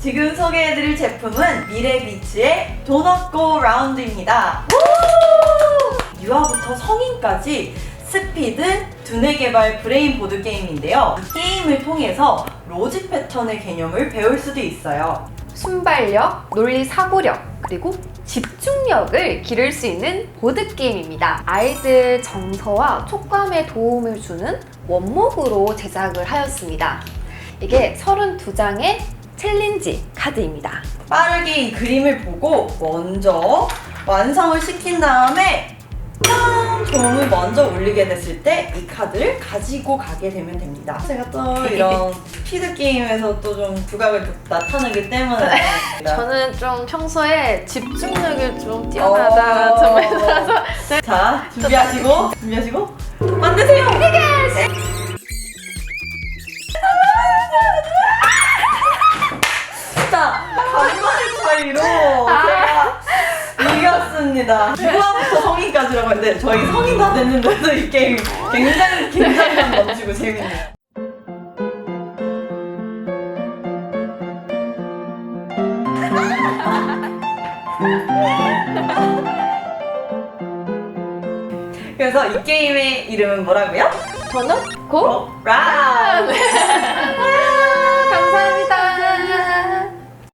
지금 소개해드릴 제품은 미래비츠의 도넛 고 라운드입니다. 유아부터 성인까지 스피드, 두뇌 개발 브레인 보드 게임인데요. 이 게임을 통해서 로직 패턴의 개념을 배울 수도 있어요. 순발력, 논리 사고력, 그리고 집중력을 기를 수 있는 보드게임입니다. 아이들 정서와 촉감에 도움을 주는 원목으로 제작을 하였습니다. 이게 32장의 챌린지 카드입니다. 빠르게 이 그림을 보고 먼저 완성을 시킨 다음에 짠! 종을 먼저 올리게 됐을 때 이 카드를 가지고 가게 되면 됩니다. 제가 또 이런 피드 게임에서 또좀 두각을 나타내기 때문에 저는 좀 평소에 집중력이 좀 뛰어나다 점에서 자 준비하시고 준비하시고 만드세요. 자 차이로 제가 이겼습니다. 유아부터 성인까지라고 했는데 저희 성인 다 됐는데도 이 게임 굉장히 긴장감 넘치고 재밌네요. 그래서 이 게임의 이름은 뭐라고요? 저는 고! 라 감사합니다.